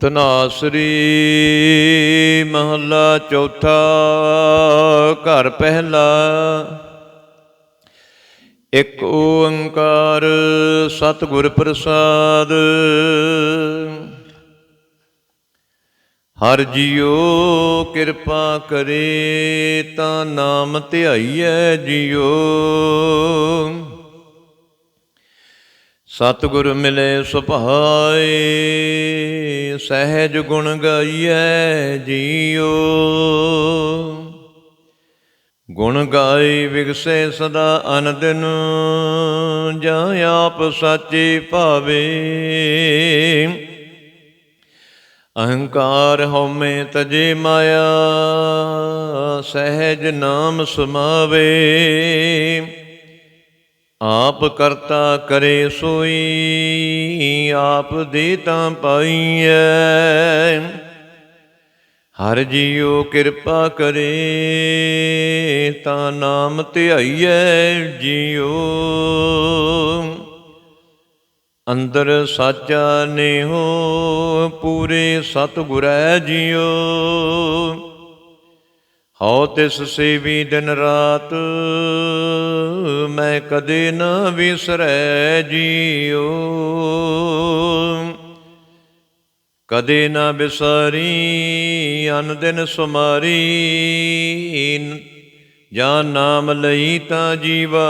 ਤਨਾਸਰੀ ਮਹੱਲਾ ਚੌਥਾ ਘਰ ਪਹਿਲਾ। ਇੱਕ ਓੰਕਾਰ ਸਤਿਗੁਰ ਪ੍ਰਸਾਦ। ਹਰ ਜੀਓ ਕਿਰਪਾ ਕਰੇ ਤਾਂ ਨਾਮ ਧਿਆਈਐ ਜੀਓ ਸਤਿਗੁਰ ਮਿਲੇ ਸੁਭਾਏ, ਸਹਿਜ ਗੁਣ ਗਾਈਐ ਜੀਓ ਗੁਣ ਗਾਈ ਵਿਗਸੇ ਸਦਾ ਅਨੰਦਨ ਜਾਂ ਆਪ ਸਾਚੇ ਭਾਵੇ। ਅਹੰਕਾਰ ਹਉਮੈ ਤਜੇ ਮਾਇਆ, ਸਹਿਜ ਨਾਮ ਸਮਾਵੇ। ਆਪ ਕਰਤਾ ਕਰੇ ਸੋਈ, ਆਪ ਦੇ ਤਾਂ ਪਾਈਐ। ਹਰ ਜੀਓ ਕਿਰਪਾ ਕਰੇ, ਤਾਂ ਨਾਮ ਧਿਆਈਐ ਜੀਓ ਅੰਦਰ ਸਾਚਾ ਨੇ ਹੋ ਪੂਰੇ ਸਤਿਗੁਰੈ ਜੀਓ ਹਉ ਤਿਸ ਸੇਵੀ ਦਿਨ ਰਾਤ, ਮੈਂ ਕਦੇ ਨਾ ਵਿਸਰੈ ਜੀਓ ਕਦੇ ਨਾ ਬਿਸਾਰੀ, ਅਨ ਦਿਨ ਸੁਮਾਰੀ, ਜਾਂ ਨਾਮ ਲਈ ਤਾਂ ਜੀਵਾ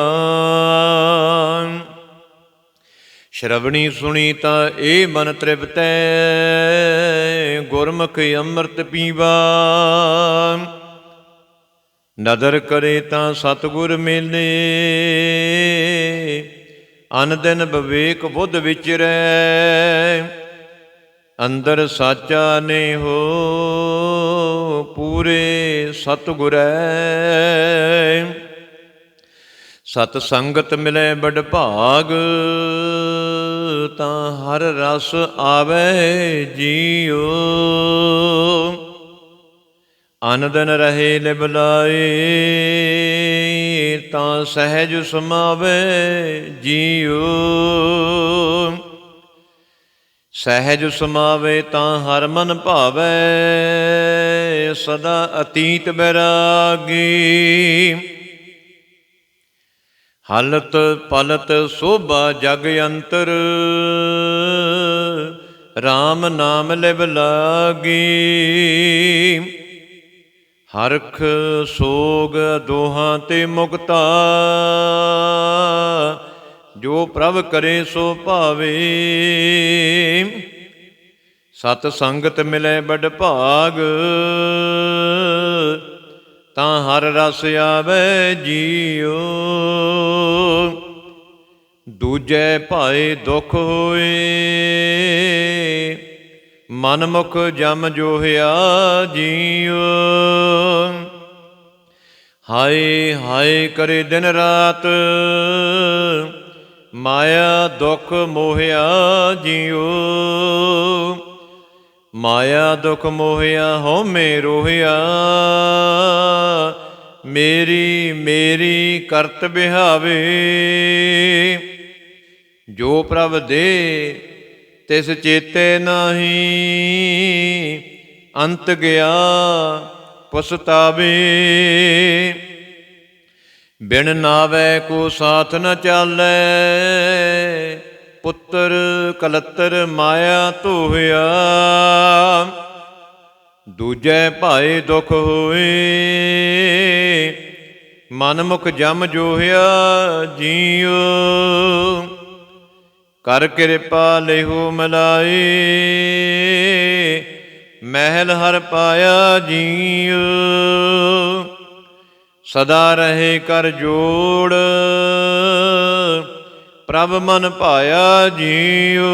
ਸ਼ਰਵਣੀ ਸੁਣੀ ਤਾਂ ਇਹ ਮਨ ਤ੍ਰਿਪਤੈ, ਗੁਰਮੁਖ ਅੰਮ੍ਰਿਤ ਪੀਵਾ ਨਦਰ ਕਰੇ ਤਾਂ ਸਤਗੁਰ ਮਿਲੇ। ਅਨ ਵਿਵੇਕ ਬੁੱਧ ਵਿਚਰੈ। ਅੰਦਰ ਸਾਚਾ ਨੇ ਹੋ ਪੂਰੇ ਸਤਗੁਰੈ। ਸਤ ਸੰਗਤ ਮਿਲੇ ਬੜ ਭਾਗ, ਤਾਂ ਹਰ ਰਸ ਆਵੇ ਜੀਓ ਅਨੰਦਨ ਰਹੇ ਲਿਬਲਾਏ ਤਾਂ ਸਹਿਜ ਸਮਾਵੇ ਜੀਓ ਸਹਿਜ ਸਮਾਵੇ ਤਾਂ ਹਰ ਮਨ ਭਾਵੇ, ਸਦਾ ਅਤੀਤ ਬੈਰਾਗੀ। ਹਲਤ ਪਲਤ ਸੋਭਾ ਜਗ ਅੰਤਰ RAM ਨਾਮ ਲਿਵ ਲਾਗੀ। ਹਰਖ ਸੋਗ ਦੋਹਾਂ ਤੇ ਮੁਕਤਾ। ਜੋ ਪ੍ਰਭ ਕਰੇ ਸੋ ਭਾਵੇ। ਸਤ ਸੰਗਤ ਮਿਲੇ ਬੜ ਭਾਗ। ਤਾਂ ਹਰ ਰਸ ਆਵੇ ਜੀਓ ਦੂਜੇ ਭਾਏ ਦੁਖ ਹੋਏ। ਮਨ ਮੁਖ ਜਮ ਜੋਹਿਆ ਜੀਓ ਹਾਏ ਹਾਏ ਕਰੇ ਦਿਨ ਰਾਤ, ਮਾਇਆ ਦੁਖ ਮੋਹਿਆ ਜੀਓ ਮਾਇਆ ਦੁਖ ਮੋਹਿਆ ਹਉਮੈ ਰੋਹਿਆ। ਮੇਰੀ ਮੇਰੀ ਕਰਤ ਬਿਹਾਵੇ। ਜੋ ਪ੍ਰਭ ਦੇ ਤਿਸ ਚੇਤੇ ਨਾਹੀ ਅੰਤ ਗਿਆ ਪਸਤਾਵੇ ਬਿਨ ਨਾਵੇ ਕੋ ਸਾਥ ਨ ਚਾਲੈ, ਪੁੱਤਰ ਕਲੱਤਰ ਮਾਇਆ ਧੋਇਆ ਦੂਜੇ ਭਾਏ ਦੁਖ ਹੋਏ ਮਨ ਮੁਖ ਜਮ ਜੋਹਿਆ ਜੀਉ। ਕਰ ਕਿਰਪਾ ਲਿਹੋ ਮਲਾਏ ਮਹਿਲ ਹਰ ਪਾਇਆ ਜੀਉ। ਸਦਾ ਰਹੇ ਕਰ ਜੋੜ, ਪ੍ਰਭ ਮਨ ਭਾਇਆ ਜੀਉ।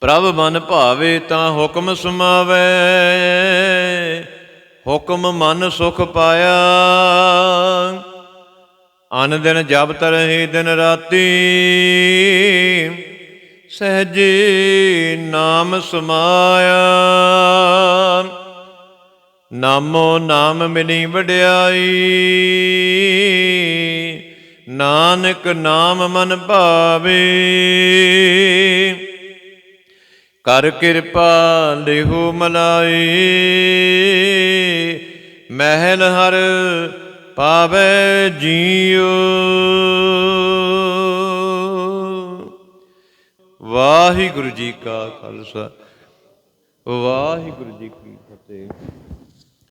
ਪ੍ਰਭ ਮਨ ਭਾਵੇ ਤਾਂ ਹੁਕਮ ਸੁਮਾਵੇ, ਹੁਕਮ ਮਨ ਸੁਖ ਪਾਇਆ। ਅਨ ਦਿਨ ਜਬ ਤਰਹਿ ਦਿਨ ਰਾਤੀ, ਸਹਜੇ ਨਾਮ ਸਮਾਇਆ। ਨਾਮੋ ਨਾਮ ਮਿਲੀ ਵਡਿਆਈ, ਨਾਨਕ ਨਾਮ ਮਨ ਭਾਵੇ। ਕਰ ਕਿਰਪਾ ਲਿਹੋ ਮਲਾਈ, ਮਹਿਲ ਹਰ ਪਾਵੇ ਜੀਉ। ਵਾਹਿਗੁਰੂ ਜੀ ਕਾ ਖਾਲਸਾ। ਵਾਹਿਗੁਰੂ ਜੀ ਕੀ ਫਤਿਹ।